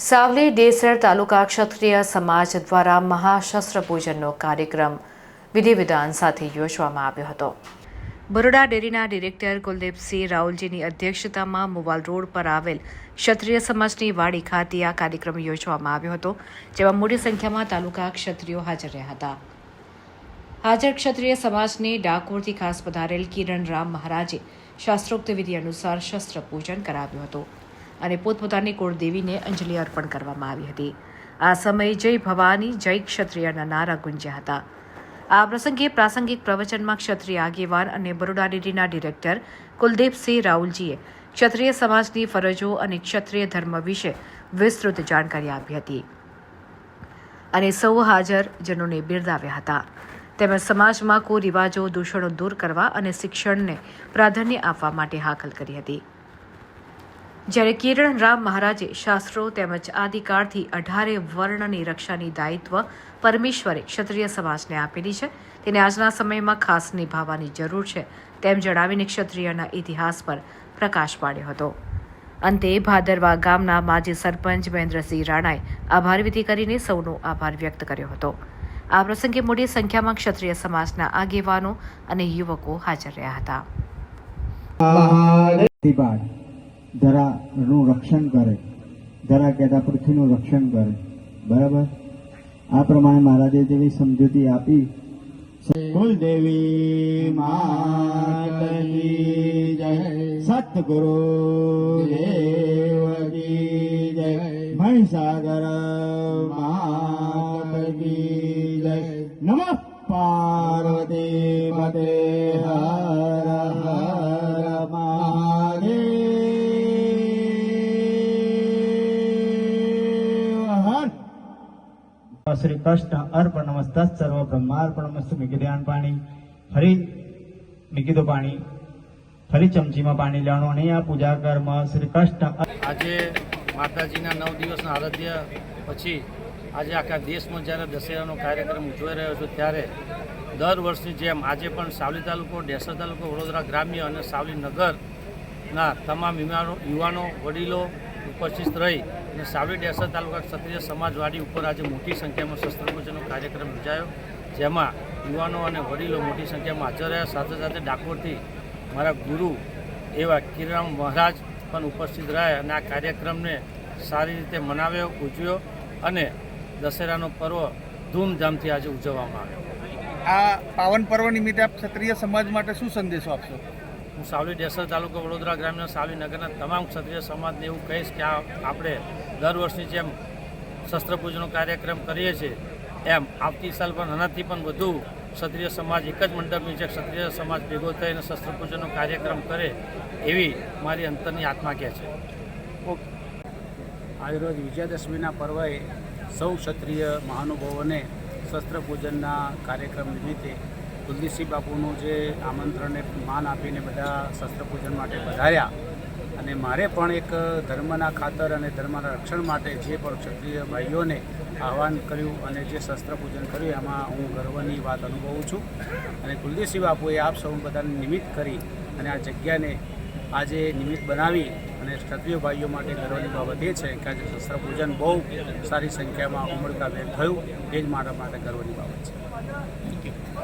સાવલી ડેસર તાલુકા ક્ષત્રિય સમાજ દ્વારા મહાશસ્ત્ર પૂજનનો કાર્યક્રમ વિધિવિધાન સાથે યોજવામાં આવ્યો હતો. બરોડા ડેરીના ડિરેક્ટર કુલદીપસિંહ રાહુલજીની અધ્યક્ષતામાં મોવાલ રોડ પર આવેલ ક્ષત્રિય સમાજની વાડી ખાતે આ કાર્યક્રમ યોજવામાં આવ્યો હતો, જેમાં મોટી સંખ્યામાં તાલુકા ક્ષત્રિયો હાજર રહ્યા હતા. હાજર ક્ષત્રિય સમાજને ડાકોરથી ખાસ પધારેલ કિરણ રામ મહારાજે શાસ્ત્રોક્ત વિધિ અનુસાર શસ્ત્ર પૂજન કરાવ્યું હતું. અને પોતપોતાની કુળદેવીને અંજલિ અર્પણ કરવામાં આવી હતી. આ સમયે જય ભવાની, જય ક્ષત્રિયના નારા ગુંજ્યા હતા. આ પ્રસંગે પ્રાસંગિક પ્રવચનમાં ક્ષત્રિય આગેવાન અને બરોડા ડેરીના ડિરેક્ટર કુલદીપસિંહ રાહુલજીએ ક્ષત્રિય સમાજની ફરજો અને ક્ષત્રિય ધર્મ વિશે વિસ્તૃત જાણકારી આપી હતી. અને સૌ હાજર જનોને બિરદાવ્યા હતા. તેમજ સમાજમાં કુરિવાજો, દૂષણો દૂર કરવા અને શિક્ષણને પ્રાધાન્ય આપવા માટે હાકલ કરી હતી. જ્યારે કિરણ રામ મહારાજે શાસ્ત્રો તેમજ આદિકાળથી અઢારે વર્ણની રક્ષાની દાયિત્વ પરમેશ્વરે ક્ષત્રિય સમાજને આપેલી છે. તેને આજના સમયમાં ખાસ નિભાવવાની જરૂર છે, તેમ જણાવીને ક્ષત્રિયના ઇતિહાસ પર પ્રકાશ પાડ્યો હતો. અંતે ભાદરવા ગામના માજી સરપંચ મહેન્દ્રસિંહ રાણાએ આભાર કરીને સૌનો આભાર વ્યક્ત કર્યો હતો. આ પ્રસંગે મોટી સંખ્યામાં ક્ષત્રિય સમાજના આગેવાનો અને યુવકો હાજર રહ્યા હતા. ધરાનું રક્ષણ કરે. ધરા કહેતા પૃથ્વીનું રક્ષણ કરે. બરાબર? આ પ્રમાણે મહારાજે જેવી સમજૂતી આપી. કુલદેવી માતની સતગુરુ દેવકી જય. મહીસાગર માતની જય. નમઃ શ્રી કૃષ્ણ અર્પણમસ્ત સર્વ બ્રહ્માર્પણમસ્તુ મીકી કીધું પાણી ફરી મીકી દો પાણી ફરી ચમચીમાં પાણી લેવાનું અને આ પૂજા કર્મ શ્રી કૃષ્ણ આજે માતાજીના નવ દિવસના આરાધ્ય પછી આજે આખા દેશમાં જ્યારે દશેરાનો કાર્યક્રમ ઉજવાઈ રહ્યો છે ત્યારે દર વર્ષની જેમ આજે પણ સાવલી તાલુકો ડેસર તાલુકો, વડોદરા ગ્રામ્ય અને સાવલી નગરના તમામ યુવાનો, વડીલો ઉપસ્થિત રહી અને સાવલી ડેસર તાલુકા ક્ષત્રિય સમાજવાડી ઉપર આજે મોટી સંખ્યામાં શસ્ત્રપૂજનનો કાર્યક્રમ યોજાયો, જેમાં યુવાનો અને વડીલો મોટી સંખ્યામાં હાજર રહ્યા. સાથે સાથે ડાકોરથી મારા ગુરુ એવા કિરણ મહારાજ પણ ઉપસ્થિત રહ્યા અને આ કાર્યક્રમને સારી રીતે મનાવ્યો, ઉજવ્યો અને દશેરાનો પર્વ ધૂમધામથી આજે ઉજવવામાં આવ્યો. આ પાવન પર્વ નિમિત્તે આપ ક્ષત્રિય સમાજ માટે શું સંદેશો આપશો? હું સાવલી ડેસર તાલુકો વડોદરા ગ્રામ્ય સાવલી નગરના તમામ ક્ષત્રિય સમાજને એવું કહીશ કે આપણે દર વર્ષની જેમ શસ્ત્રપૂજનનો કાર્યક્રમ કરીએ છીએ. એમ આવતી સાલ પણ આનાથી પણ વધુ ક્ષત્રિય સમાજ, એક જ મંડપની જે ક્ષત્રિય સમાજ ભેગો થઈને શસ્ત્રપૂજનનો કાર્યક્રમ કરે એવી મારી અંતરની આત્મા કહે છે. આજરોજ વિજયાદશમીના પર્વએ સૌ ક્ષત્રિય મહાનુભાવોને શસ્ત્ર પૂજનના કાર્યક્રમ નિમિત્તે કુલદીપસિંહ બાપુનું જે આમંત્રણને માન આપીને બધા શસ્ત્ર પૂજન માટે વધાર્યા અને મારે પણ એક ધર્મના ખાતર અને ધર્મના રક્ષણ માટે જે પણ ક્ષત્રિય ભાઈઓને આહવાન કર્યું અને જે શસ્ત્રપૂજન કર્યું, એમાં હું ગર્વની વાત અનુભવું છું. અને કુલદીપસિંહ બાપુએ આપ સૌ બધાને નિમિત્ત કરી અને આ જગ્યાને આજે નિમિત્ત બનાવી અને ક્ષત્રિય ભાઈઓ માટે ગર્વની બાબત એ છે કે આજે શસ્ત્ર પૂજન બહુ સારી સંખ્યામાં ઉમળકાભેર થયું. એ જ મારા માટે ગર્વની બાબત છે.